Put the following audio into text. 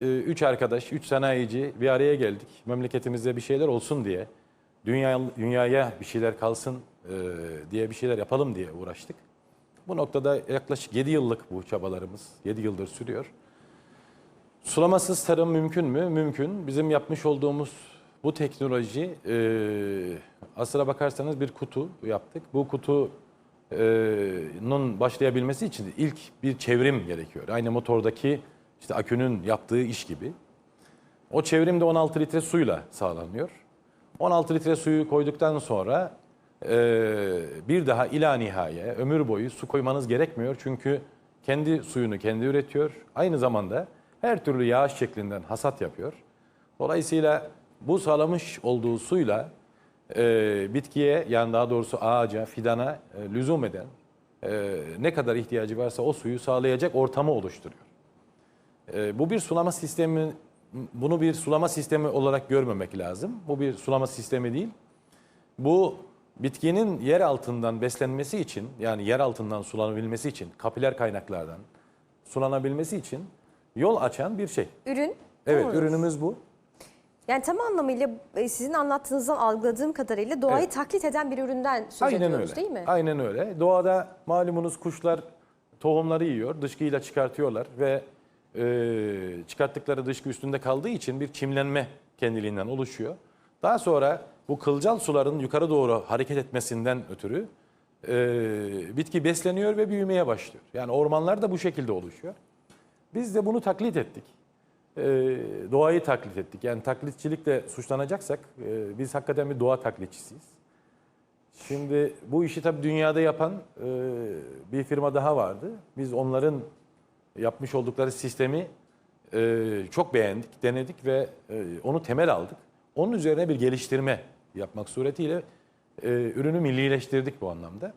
e, üç arkadaş, üç sanayici bir araya geldik. Memleketimizde bir şeyler olsun diye, dünya, dünyaya bir şeyler kalsın e, diye bir şeyler yapalım diye uğraştık. Bu noktada yaklaşık 7 yıllık bu çabalarımız, 7 yıldır sürüyor. Sulamasız tarım mümkün mü? Mümkün. Bizim yapmış olduğumuz bu teknoloji, e, aslına bakarsanız bir kutu yaptık. Bu kutunun başlayabilmesi için ilk bir çevrim gerekiyor. Aynı motordaki işte akünün yaptığı iş gibi. O çevrim de 16 litre suyla sağlanıyor. 16 litre suyu koyduktan sonra e, bir daha ila nihaye ömür boyu su koymanız gerekmiyor. Çünkü kendi suyunu kendi üretiyor. Aynı zamanda her türlü yağış şeklinden hasat yapıyor. Dolayısıyla bu sağlamış olduğu suyla e, bitkiye yani daha doğrusu ağaca, fidana e, lüzum eden e, ne kadar ihtiyacı varsa o suyu sağlayacak ortamı oluşturuyor. E, bu bir sulama sistemi, bunu bir sulama sistemi olarak görmemek lazım. Bu bir sulama sistemi değil. Bu bitkinin yer altından beslenmesi için yani yer altından sulanabilmesi için kapiler kaynaklardan sulanabilmesi için yol açan bir şey. Ürün Evet mudur? ürünümüz bu. Yani tam anlamıyla e, sizin anlattığınızdan algıladığım kadarıyla doğayı Evet. taklit eden bir üründen söz Aynen ediyoruz öyle. değil mi? Aynen öyle. Doğada malumunuz kuşlar tohumları yiyor, dışkıyla çıkartıyorlar ve e, çıkarttıkları dışkı üstünde kaldığı için bir çimlenme kendiliğinden oluşuyor. Daha sonra bu kılcal suların yukarı doğru hareket etmesinden ötürü e, bitki besleniyor ve büyümeye başlıyor. Yani ormanlar da bu şekilde oluşuyor. Biz de bunu taklit ettik. E, doğayı taklit ettik. Yani taklitçilikle suçlanacaksak e, biz hakikaten bir doğa taklitçisiyiz. Şimdi bu işi tabii dünyada yapan e, bir firma daha vardı. Biz onların yapmış oldukları sistemi e, çok beğendik, denedik ve e, onu temel aldık. Onun üzerine bir geliştirme yapmak suretiyle e, ürünü millileştirdik bu anlamda.